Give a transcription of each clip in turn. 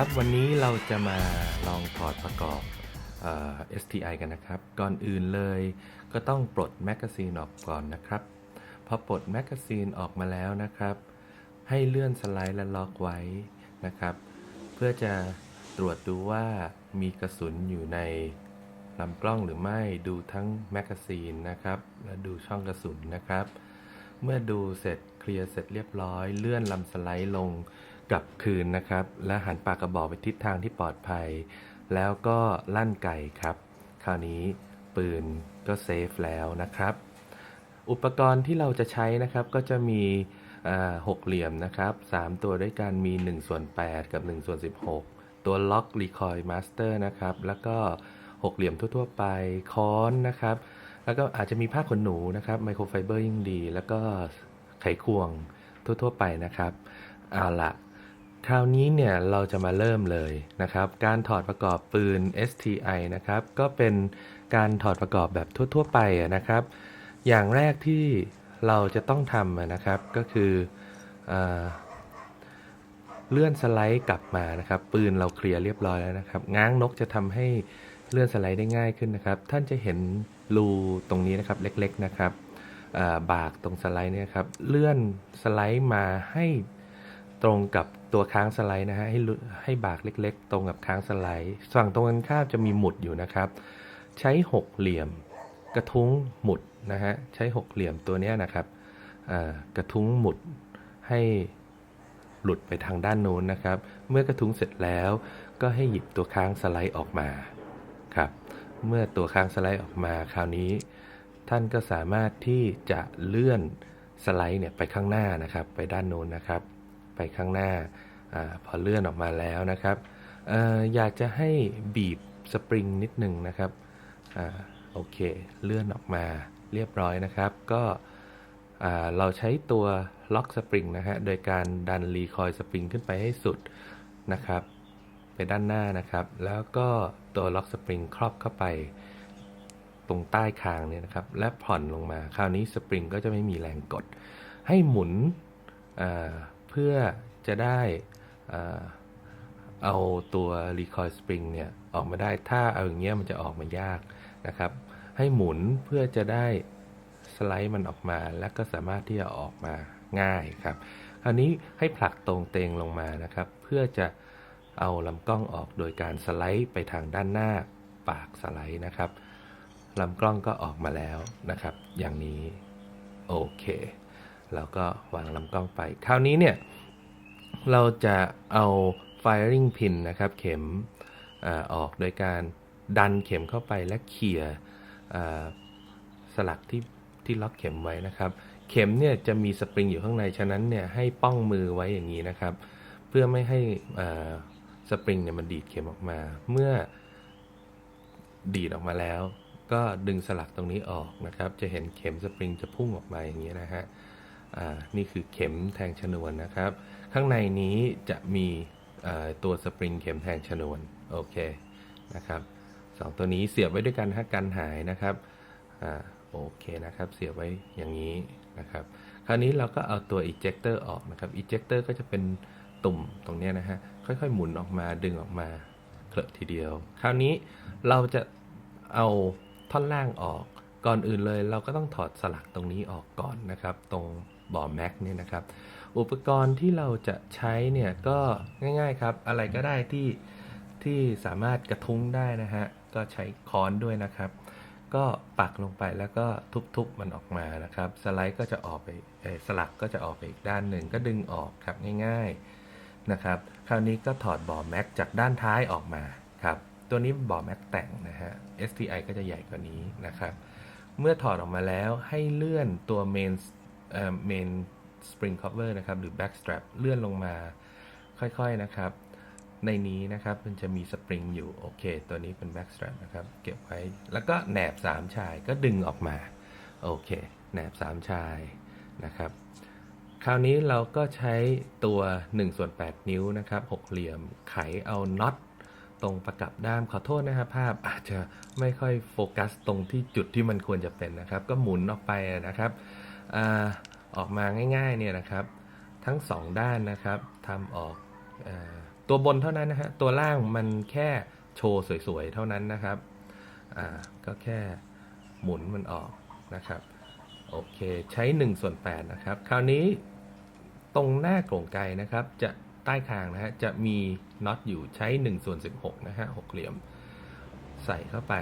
ครับ วันนี้เราจะมาลองถอดประกอบเอ่อ STI กันนะครับ ก่อนอื่นเลย ก็ต้องปลดแมกกาซีนออกก่อนนะครับ พอปลดแมกกาซีนออกมาแล้วนะครับ ให้เลื่อนสไลด์และล็อกไว้นะครับ เพื่อจะตรวจดูว่ามีกระสุนอยู่ในลำกล้องหรือไม่ดูทั้งแมกกาซีนนะครับ และดูช่องกระสุนนะครับ เมื่อดูเสร็จเคลียร์เสร็จเรียบร้อย เลื่อนลำสไลด์ลง กลับคืนนะครับ และหันปากกระบอกไปทิศทางที่ปลอดภัย แล้วก็ลั่นไก่ครับ คราวนี้ปืนก็เซฟแล้วนะครับ อุปกรณ์ที่เราจะใช้นะครับก็จะมีหกเหลี่ยมนะครับ 3 ตัวด้วยกันมี1ส่วน8 กับ1ส่วน16 ตัวล็อกรีคอยมาสเตอร์นะครับ แล้วก็หกเหลี่ยมทั่ว ๆ ไปค้อนนะครับ แล้วก็อาจจะมีผ้าขนหนูนะครับไมโครไฟเบอร์ยิ่งดี แล้วก็ไขควงทั่ว ๆ ไปนะครับ เอาละ คราวนี้เนี่ยเราจะมาเริ่มเลยนะครับ การถอดประกอบปืน STI นะครับ ก็เป็นการถอดประกอบแบบทั่ว ๆ ไปนะครับ อย่างแรกที่เราจะต้องทำนะครับก็คืออเลื่อนสไลด์กลับมานะครับ ปืนเราเคลียร์เรียบร้อยแล้วนะครับ ง้างนกจะทำให้เลื่อนสไลด์ได้ง่ายขึ้นนะครับ ท่านจะเห็นรูตรงนี้นะครับเล็กๆนะครับาบากตรงสไลด์เนี่ยครับ เลื่อนสไลด์มาให้ ตรงกับตัวค้างสไลด์นะฮะให้ให้บากเล็กๆ ตรงกับค้างสไลด์ฝั่งตรงกันข้ามจะมีหมุดอยู่นะครับ ใช้หกเหลี่ยม กระทุ้งหมุดนะฮะใช้หกเหลี่ยมตัวนี้นะครับกระทุ้งหมุดให้หลุดไปทางด้านโน้นนะครับ เมื่อกระทุ้งเสร็จแล้วก็ให้หยิบตัวค้างสไลด์ออกมาครับเมื่อตัวค้างสไลด์ออกมาคราวนี้ ท่านก็สามารถที่จะเลื่อนสไลด์เนี่ยไปข้างหน้านะครับ ไปด้านโน้นนะครับ ไปข้างหน้าอพอเลื่อนออกมาแล้วนะครับออยากจะให้บีบสปริงนิดหนึ่งนะครับอโอเค เลื่อนออกมาเรียบร้อยนะครับ ก็เราใช้ตัวล็อกสปริงนะฮะ โดยการดันรีคอยสปริงขึ้นไปให้สุดนะครับ ไปด้านหน้านะครับ แล้วก็ตัวล็อกสปริงครอบเข้าไปตรงใต้คางเนี่ยนะครับ และผ่อนลงมา คราวนี้สปริงก็จะไม่มีแรงกด ให้หมุน เพื่อจะได้เอาตัว recoil spring เนี่ยออกมาได้ถ้าเอาอย่างเงี้ยมันจะออกมายากนะครับ ให้หมุนเพื่อจะได้สไลด์มันออกมา และก็สามารถที่จะออกมาง่ายครับ คราวนี้ให้ผลักตรงเตงลงมานะครับ เพื่อจะเอาลำกล้องออกโดยการสไลด์ไปทางด้านหน้าปากสไลด์นะครับลำกล้องก็ออกมาแล้วนะครับ อย่างนี้ โอเค เราก็วางลำกล้องไป คราวนี้เนี่ย เราจะเอา firing pin นะครับ เข็มอออกโดยการดันเข็มเข้าไปและเขี่ยสลักที่ที่ล็อกเข็มไว้นะครับ เข็มเนี่ยจะมีสปริงอยู่ข้างใน ฉะนั้นเนี่ยให้ป้องมือไว้อย่างนี้นะครับ เพื่อไม่ให้สปริงเนี่ยมันดีดเข็มออกมา เมื่อดีดออกมาแล้ว ก็ดึงสลักตรงนี้ออกนะครับ จะเห็นเข็มสปริงจะพุ่งออกมาอย่างนี้นะฮะ นี่คือเข็มแทงชนวนนะครับ ข้างในนี้จะมีตัวสปริงเข็มแทงชนวน โอเคนะครับสองตัวนี้เสียบไว้ด้วยกันฮะกันหายนะครับอโอเคนะครับเสียบไว้อย่างนี้นะครับ คราวนี้เราก็เอาตัว ejector ออกนะครับ ejector ก็จะเป็นตุ่มตรงนี้นะฮะ ค่อยๆ หมุนออกมาดึงออกมาเคลอะทีเดียว คราวนี้เราจะเอาท่อนล่างออก ก่อนอื่นเลยเราก็ต้องถอดสลักตรงนี้ออกก่อนนะครับ ตรง บ่อแม็กเนี่ยนะครับ อุปกรณ์ที่เราจะใช้เนี่ยก็ง่ายๆครับ อะไรก็ได้ที่ที่สามารถกระทุ้งได้นะฮะ ก็ใช้ค้อนด้วยนะครับ ก็ปักลงไปแล้วก็ทุบๆมันออกมานะครับ สไลด์ก็จะออกไปสลักก็จะออกไปอีกด้านหนึ่งก็ดึงออกครับง่ายๆนะครับ คราวนี้ก็ถอดบ่อแม็กจากด้านท้ายออกมาครับ ตัวนี้บ่อแม็กแต่งนะฮะ STI ก็จะใหญ่กว่านี้นะครับ เมื่อถอดออกมาแล้วให้เลื่อนตัว main เอ่อ main spring cover นะครับ หรือ back strap เลื่อนลงมาค่อยๆนะครับ ในนี้นะครับมันจะมีสปริงอยู่ โอเค ตัวนี้เป็น back strap นะครับ เก็บไว้ แล้วก็แหนบ 3 ชายก็ดึงออกมา โอเค แหนบ 3 ชายนะครับ คราวนี้เราก็ใช้ตัว1ส่วน8นิ้วนะครับหกเหลี่ยมไขเอาน็อตตรงประกับด้ามขอโทษนะครับภาพอาจจะไม่ค่อยโฟกัสตรงที่จุดที่มันควรจะเป็นนะครับ ก็หมุนออกไปนะครับ ออกมาง่ายๆเนี่ยนะครับ ทั้งสองด้านนะครับทำออกอตัวบนเท่านั้นนะฮะตัวล่างมันแค่โชว์สวยๆเท่านั้นนะครับก็แค่หมุนมันออกนะครับโอเคใช้1ส่วน8นะครับ คราวนี้ตรงหน้าโกร่งไกลนะครับ จะใต้คางนะฮะจะมีน็อตอยู่ใช้1ส่วน16นะฮะหกเหลี่ยม ใส่เข้าไป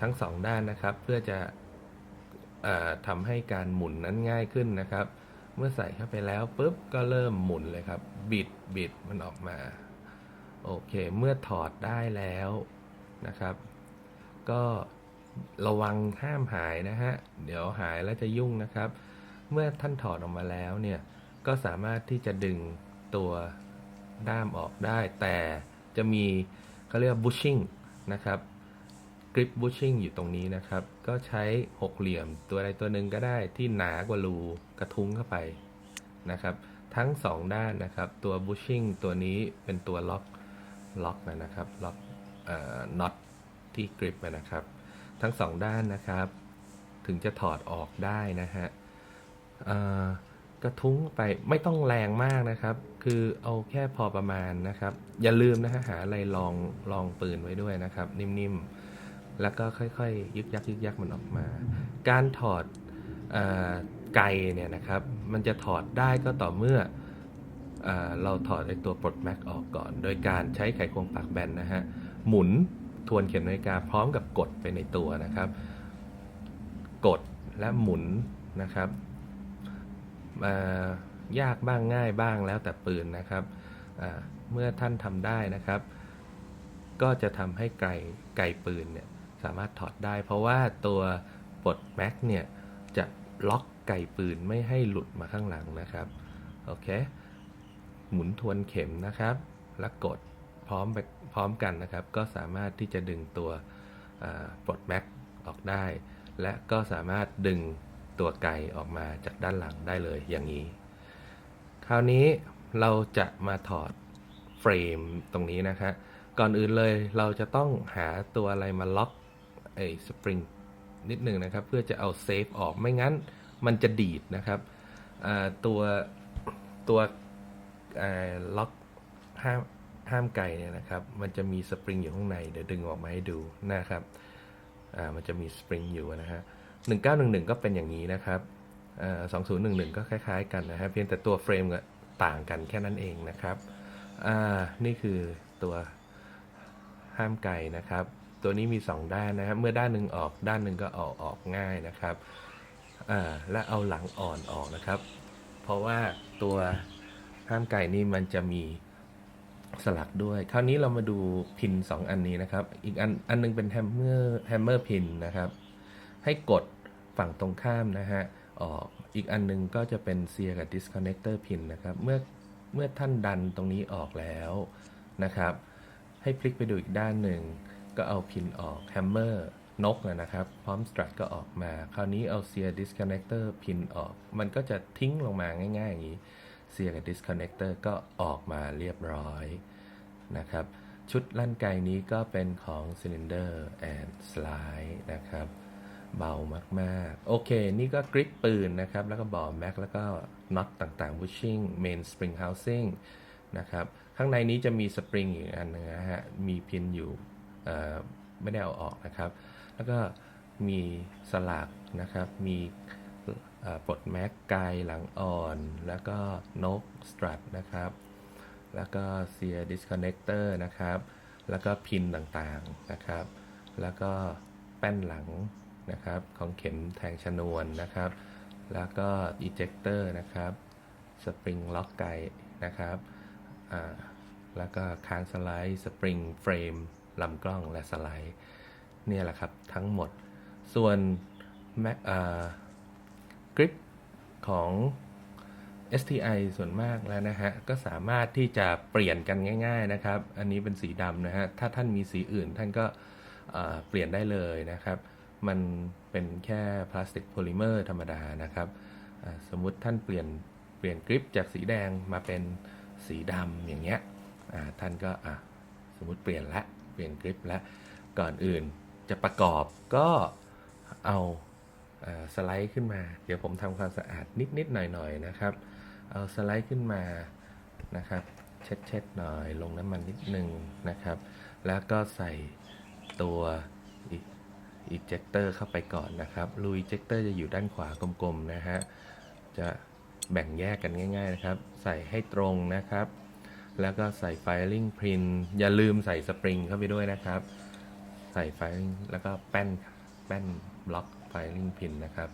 ทั้งสองด้านนะครับ เพื่อจะ ทำให้การหมุนนั้นง่ายขึ้นนะครับ เมื่อใส่เข้าไปแล้วปุ๊บก็เริ่มหมุนเลยครับ บิดบิดมันออกมา โอเค เมื่อถอดได้แล้วนะครับ ก็ระวังห้ามหายนะฮะ เดี๋ยวหายแล้วจะยุ่งนะครับ เมื่อท่านถอดออกมาแล้วเนี่ย ก็สามารถที่จะดึงตัวด้ามออกได้ แต่จะมีเขาเรียกว่า bushing นะครับ ริปบูชิ่งอยู่ตรงนี้นะครับ ก็ใช้หกเหลี่ยมตัวใดตัวหนึ่งก็ได้ที่หนากว่ารูกระทุ้งเข้าไปนะครับ ทั้งสองด้านนะครับ ตัวบูชิ่งตัวนี้เป็นตัวล็อกล็อกนะครับล็อกน็อตที่กริปนะครับ ทั้งสองด้านนะครับ ถึงจะถอดออกได้นะฮะกระทุ้งไปไม่ต้องแรงมากนะครับ คือเอาแค่พอประมาณนะครับ อย่าลืมนะฮะหาอะไรรองรองปืนไว้ด้วยนะครับ นิ่มๆ แล้วก็ค่อยๆ ยึกยักยึกยักมันออกมา การถอดออไกเนี่ยนะครับ มันจะถอดได้ก็ต่อเมื่อเอเราถอดไอตัวปลดแม็กออกก่อน โดยการใช้ไขควงปากแบนนะฮะ หมุนทวนเข็มนาฬิกาพร้อมกับกดไปในตัวนะครับ กดและหมุนนะครับยากบ้างง่ายบ้างแล้วแต่ปืนนะครับ เมื่อท่านทำได้นะครับ ก็จะทำให้ไกไกปืนเนี่ย สามารถถอดได้ เพราะว่าตัวปลดแม็กเนี่ยจะล็อกไกปืนไม่ให้หลุดมาข้างหลังนะครับโอเคหมุนทวนเข็มนะครับ แล้วกดพร้อมไปพร้อมกันนะครับ ก็สามารถที่จะดึงตัวปลดแม็กออกได้ และก็สามารถดึงตัวไกออกมาจากด้านหลังได้เลยอย่างนี้ คราวนี้เราจะมาถอดเฟรมตรงนี้นะครับก่อนอื่นเลยเราจะต้องหาตัวอะไรมาล็อก ไอ้สปริงนิดหนึ่งนะครับ เพื่อจะเอาเซฟออกไม่งั้นมันจะดีดนะครับตัวตัวล็อกห้ามห้ามไกเนี่ยนะครับ มันจะมีสปริงอยู่ข้างในเดี๋ยวดึงออกมาให้ดูนะครับมันจะมีสปริงอยู่นะฮะหนึ่งเก้าหนึ่งหนึ่งก็เป็นอย่างนี้นะครับสองศูนย์หนึ่งหนึ่งก็คล้ายๆกันนะฮะเพียงแต่ตัวเฟรมก็ต่างกันแค่นั้นเองนะครับนี่คือตัวห้ามไกนะครับ ตัวนี้มี 2 ด้านนะครับ เมื่อด้านหนึ่งออกด้านหนึ่งก็เอาออกง่ายนะครับและเอาหลังอ่อนออกนะครับ เพราะว่าตัวห้ามไก่นี่มันจะมีสลักด้วย คราวนี้เรามาดูพิน 2 อันนี้นะครับ อีกอันอันหนึงเป็นแฮมเมอร์แฮมเมอร์พินนะครับ ให้กดฝั่งตรงข้ามนะฮะออกอีกอันหนึงก็จะเป็นเซียกับ disconnector pin นะครับ เมื่อเมื่อท่านดันตรงนี้ออกแล้วนะครับ ให้พลิกไปดูอีกด้านหนึ่ง ก็เอาพินออกแฮมเมอร์นกนะครับ พร้อมสตรัทก็ออกมา คราวนี้เอาเซียดิสคอนเนคเตอร์พินออก มันก็จะทิ้งลงมาง่ายๆอย่างนี้เซียกับดิสคอนเนคเตอร์ก็ออกมาเรียบร้อยนะครับ ชุดลั่นไกนี้ก็เป็นของ Cylinder and Slide นะครับ เบามากๆ โอเค นี่ก็กริปปืนนะครับ แล้วก็บอแม็กแล้วก็น็อตต่างๆ bushing main spring housing นะครับ ข้างในนี้จะมีสปริงอีกอันหนึงนะฮะ มีพินอยู่ ไม่ได้เอาออกนะครับ แล้วก็มีสลักนะครับ มีปลดแม็กไกหลังอ่อน แล้วก็นกสตรัทนะครับ แล้วก็เซียดิสคอนเนคเตอร์นะครับ แล้วก็พินต่างๆนะครับ แล้วก็แป้นหลังนะครับของเข็มแทงชนวนนะครับ แล้วก็ ejector นะครับ สปริงล็อกไกนะครับ แล้วก็ค้างสไลด์สปริงเฟรม ลำกล้องและสไลด์เนี่ยแหละครับทั้งหมด ส่วนกริปของ STI ส่วนมากแล้วนะฮะ ก็สามารถที่จะเปลี่ยนกันง่าย ๆนะครับ อันนี้เป็นสีดำนะฮะ ถ้าท่านมีสีอื่นท่านก็เปลี่ยนได้เลยนะครับ มันเป็นแค่พลาสติกโพลิเมอร์ธรรมดานะครับสมมุติท่านเปลี่ยนเปลี่ยนกริปจากสีแดงมาเป็นสีดำอย่างเงี้ยท่านก็สมมุติเปลี่ยนละ ปลี่ยนกริปแล้วก่อนอื่นจะประกอบก็เอาสไลด์ขึ้นมา เดี๋ยวผมทำความสะอาดนิดๆหน่อยๆนะครับ เอาสไลด์ขึ้นมานะครับเช็ดเช็ดๆหน่อยลงน้ำมันนิดนึงนะครับ แล้วก็ใส่ตัวอีเจคเตอร์เข้าไปก่อนนะครับรูอีเจคเตอร์จะอยู่ด้านขวากลมๆนะฮะ จะแบ่งแยกกันง่าย ๆนะครับ ใส่ให้ตรงนะครับ แล้วก็ใส่ firing pin อย่าลืมใส่สปริงเข้าไปด้วยนะครับ ใส่ firing แล้วก็แป้นแป้นบล็อก firing pin นะครับ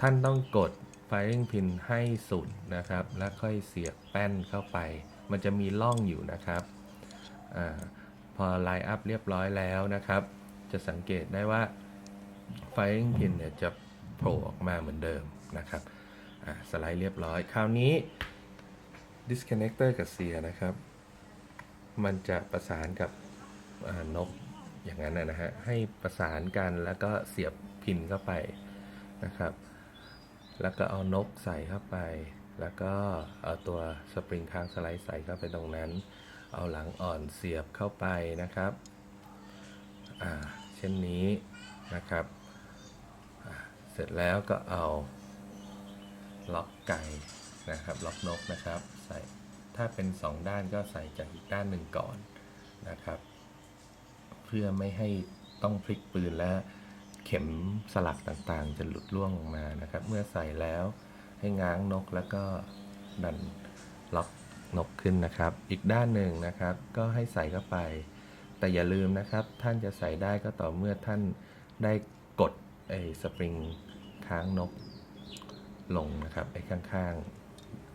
ท่านต้องกด firing pin ให้สุดนะครับ แล้วค่อยเสียบแป้นเข้าไป มันจะมีร่องอยู่นะครับอาพอ line up เรียบร้อยแล้วนะครับ จะสังเกตได้ว่า firing pin เนี่ยจะโผล่ออกมาเหมือนเดิมนะครับอ่าสไลด์เรียบร้อย คราวนี้ disconnector กับเสียนะครับ มันจะประสานกับนกอย่างนั้นนะฮะ ให้ประสานกันแล้วก็เสียบพินเข้าไปนะครับ แล้วก็เอานกใส่เข้าไป แล้วก็เอาตัวสปริงค้างสไลด์ใส่เข้าไปตรงนั้น เอาหลังอ่อนเสียบเข้าไปนะครับ อ่า เช่นนี้นะครับ เสร็จแล้วก็เอาล็อกไก่นะครับ ล็อกนกนะครับ ใส่ถ้าเป็น 2 ด้านก็ใส่จากอีกด้านหนึ่งก่อนนะครับ เพื่อไม่ให้ต้องพลิกปืนและเข็มสลักต่างๆ จะหลุดร่วงลงมานะครับ เมื่อใส่แล้วให้ง้างนกแล้วก็ดันล็อกนกขึ้นนะครับ อีกด้านหนึ่งนะครับ ก็ให้ใส่เข้าไป แต่อย่าลืมนะครับ ท่านจะใส่ได้ก็ต่อเมื่อท่านได้กดไอ้สปริงค้างนกลงนะครับไอ้ข้างๆ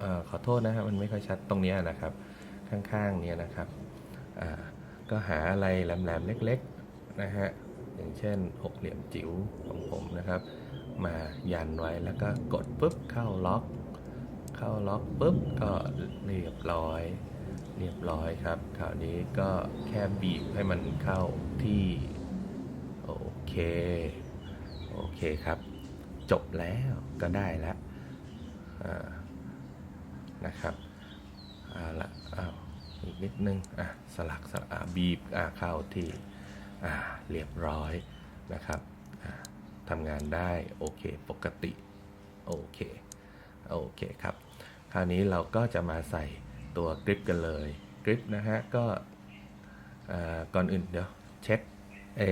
ออขอโทษนะครับมันไม่ค่อยชัดตรงนี้นะครับ ข้างๆเนี่ยนะครับก็หาอะไรแหลมๆเล็กๆนะฮะอย่างเช่นหกเหลี่ยมจิ๋วของผมนะครับ มายันไว้แล้วก็กดปุ๊บเข้าล็อก เข้าล็อกปุ๊บก็เรียบร้อย เรียบร้อยครับคราวนี้ก็แค่บีบให้มันเข้าที่โอเคโอเคครับ จบแล้วก็ได้แล้วอ่า นะครับเอาละอ้าวอีกนิดนึงอะสลักสลักบีบอะเข้าที่อ่าเรียบร้อยนะครับทำงานได้โอเคปกติโอเคโอเคครับ คราวนี้เราก็จะมาใส่ตัวกริปกันเลยกริปนะฮะก็ก่อนอื่นเดี๋ยวเช็ดเอ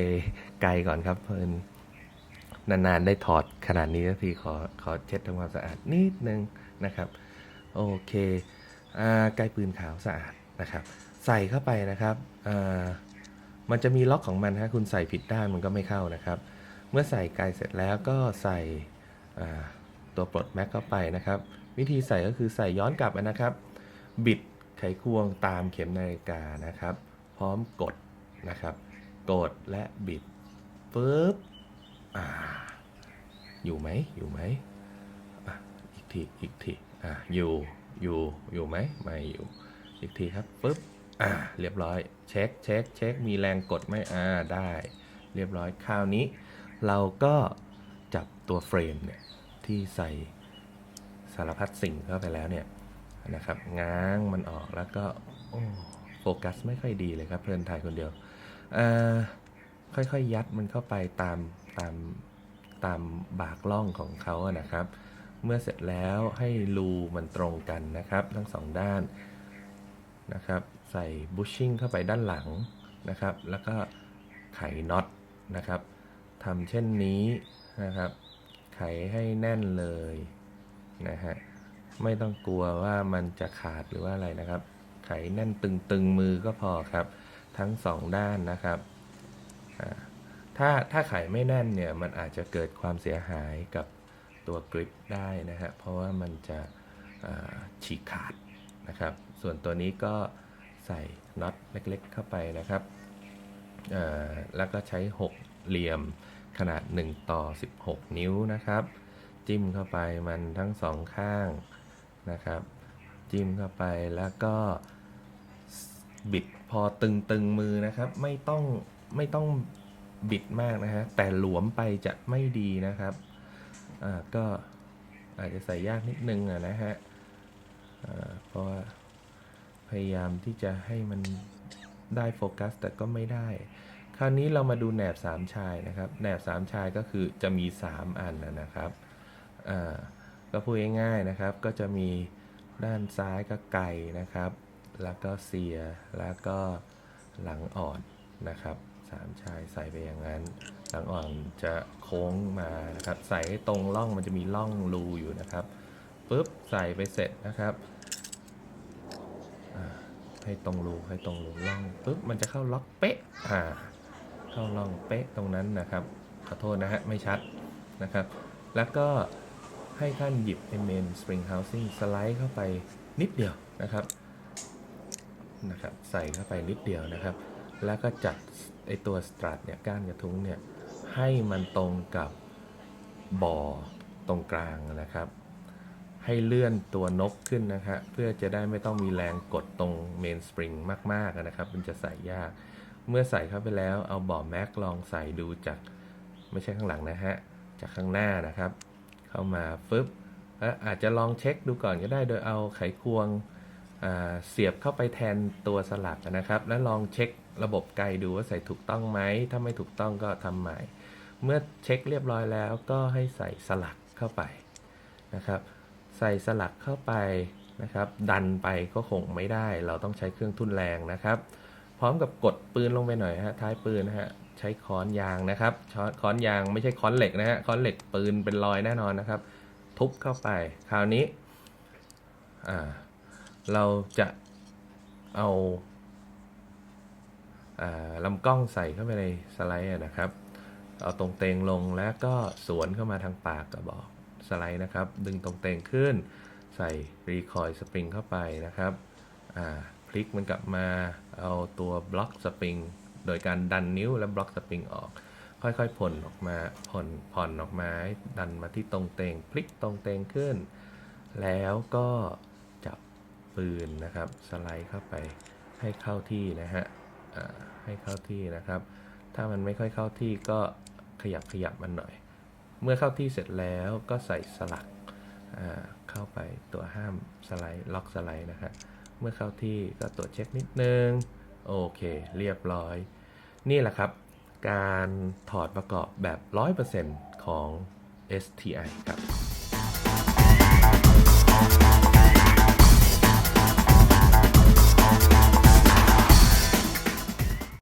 ไกลก่อนครับเพิ่นนานๆได้ถอดขนาดนี้ทีขอขอเช็ดทำความสะอาดนิดนึงนะครับ โอเคอ่าไกลปืนขาวสะอาดนะครับ ใส่เข้าไปนะครับอ่ามันจะมีล็อกของมันฮะคุณใส่ผิดด้านมันก็ไม่เข้านะครับ เมื่อใส่ไกลเสร็จแล้วก็ใส่ตัวปลดแม็กเข้าไปนะครับ วิธีใส่ก็คือใส่ย้อนกลับนะครับ บิดไขควงตามเข็มนาฬิกานะครับ พร้อมกดนะครับ กดและบิดปึ๊บออยู่ไหมอยู่ไหมออีกทีอีกที อ่าอยู่อยู่อยู่ไหมไม่อยู่อีกทีครับปึ๊บอ่าเรียบร้อยเช็คเช็คเช็คมีแรงกดไหมอ่าได้ เรียบร้อยคราวนี้ เราก็จับตัวเฟรมเนี่ยที่ใส่สารพัดสิ่งเข้าไปแล้วเนี่ยนะครับง้างมันออกแล้วก็โฟกัสไม่ค่อยดีเลยครับ เพลินถ่ายคนเดียวค่อยๆยัดมันเข้าไปตามตามตามบากล่องของเขาอะนะครับ เมื่อเสร็จแล้วให้รูมันตรงกันนะครับ ทั้งสองด้านนะครับ ใส่บุชชิ่งเข้าไปด้านหลังนะครับ แล้วก็ไขน็อตนะครับทำเช่นนี้นะครับ ไขให้แน่นเลยนะฮะไม่ต้องกลัวว่ามันจะขาดหรือว่าอะไรนะครับ ไขแน่นตึงๆมือก็พอครับ ทั้งสองด้านนะครับถ้าถ้าไขไม่แน่นเนี่ยมันอาจจะเกิดความเสียหายกับ ตัวกริปได้นะฮะเพราะว่ามันจะฉีกขาดนะครับ ส่วนตัวนี้ก็ใส่น็อตเล็กๆเข้าไปนะครับแล้วก็ใช้ 6 เหลี่ยมขนาด 1 ต่อ 16 นิ้วนะครับ จิ้มเข้าไปมันทั้งสองข้างนะครับ จิ้มเข้าไปแล้วก็บิดพอตึงๆมือนะครับ ไม่ต้องไม่ต้องบิดมากนะฮะแต่หลวมไปจะไม่ดีนะครับ ก็อาจจะใส่ยากนิดนึงะนะฮะเพราะว่าพยายามที่จะให้มันได้โฟกัส แต่ก็ไม่ได้ คราวนี้เรามาดูแหนบสามชายนะครับแหนบสามชายก็คือจะมี 3 อันนะนะครับก็พูดง่ายๆนะครับ ก็จะมีด้านซ้ายก็ไก่นะครับ แล้วก็เสีย แล้วก็หลังอ่อนนะครับสามชายใส่ไปอย่างนั้น หลังอ่อนจะโค้งมานะครับใส่ให้ตรงร่องมันจะมีร่องรูอยู่นะครับปุ๊บใส่ไปเสร็จนะครับให้ตรงรูให้ตรงรูร่องปุ๊บมันจะเข้าล็อกเป๊ะอ่าเข้าร่องเป๊ะตรงนั้นนะครับขอโทษนะฮะไม่ชัดนะครับ แล้วก็ให้ท่านหยิบ m n Spring Housing สไลด์เข้าไปนิดเดียวนะครับนะครับ ใส่เข้าไปนิดเดียวนะครับ แล้วก็จัดไอตัวสตรัทเนี่ยก้านกระทุ้งเนี่ย ให้มันตรงกับบ่อตรงกลางนะครับ ให้เลื่อนตัวนกขึ้นนะฮะเพื่อจะได้ไม่ต้องมีแรงกดตรงเมนสปริงมากๆนะครับ มันจะใส่ยาก เมื่อใส่เข้าไปแล้วเอาบ่อแม็กลองใส่ดูจากไม่ใช่ข้างหลังนะฮะ จากข้างหน้านะครับ เข้ามาฟึบแล้วอาจจะลองเช็คดูก่อนก็ได้โดยเอาไขควงเสียบเข้าไปแทนตัวสลักนะครับ แล้วลองเช็คระบบไกลดูว่าใส่ถูกต้องไหม ถ้าไม่ถูกต้องก็ทำใหม่ เมื่อเช็คเรียบร้อยแล้วก็ให้ใส่สลักเข้าไปนะครับ ใส่สลักเข้าไปนะครับ ดันไปก็คงไม่ได้ เราต้องใช้เครื่องทุ่นแรงนะครับ พร้อมกับกดปืนลงไปหน่อยฮะท้ายปืนนะฮะใช้ค้อนยางนะครับช้อนค้อนยางไม่ใช่ค้อนเหล็กนะฮะค้อนเหล็กปืนเป็นรอยแน่นอนนะครับ ทุบเข้าไปคราวนี้เราจะเอาอลำกล้องใส่เข้าไปในสไลด์นะครับ เอาตรงเตงลงแล้วก็สวนเข้ามาทางปากกระบอกสไลด์นะครับ ดึงตรงเตงขึ้น ใส่รีคอยสปริงเข้าไปนะครับพลิกมันกลับมาเอาตัวบล็อกสปริงโดยการดันนิ้วและบล็อกสปริงออก ค่อยๆผ่อนออกมาผ่อนผ่อนออกมาดันมาที่ตรงเตงพลิกตรงเตงขึ้น แล้วก็จับปืนนะครับ สไลด์เข้าไปให้เข้าที่นะฮะให้เข้าที่นะครับ ถ้ามันไม่ค่อยเข้าที่ก็ขยับขยับมันหน่อย เมื่อเข้าที่เสร็จแล้วก็ใส่สลักเข้าไปตัวห้ามสไลด์ล็อกสไลด์นะครับเมื่อเข้าที่ก็ตรวจเช็คนิดนึง โอเค เรียบร้อย นี่แหละครับ การถอดประกอบแบบ 100%ของ STI ครับ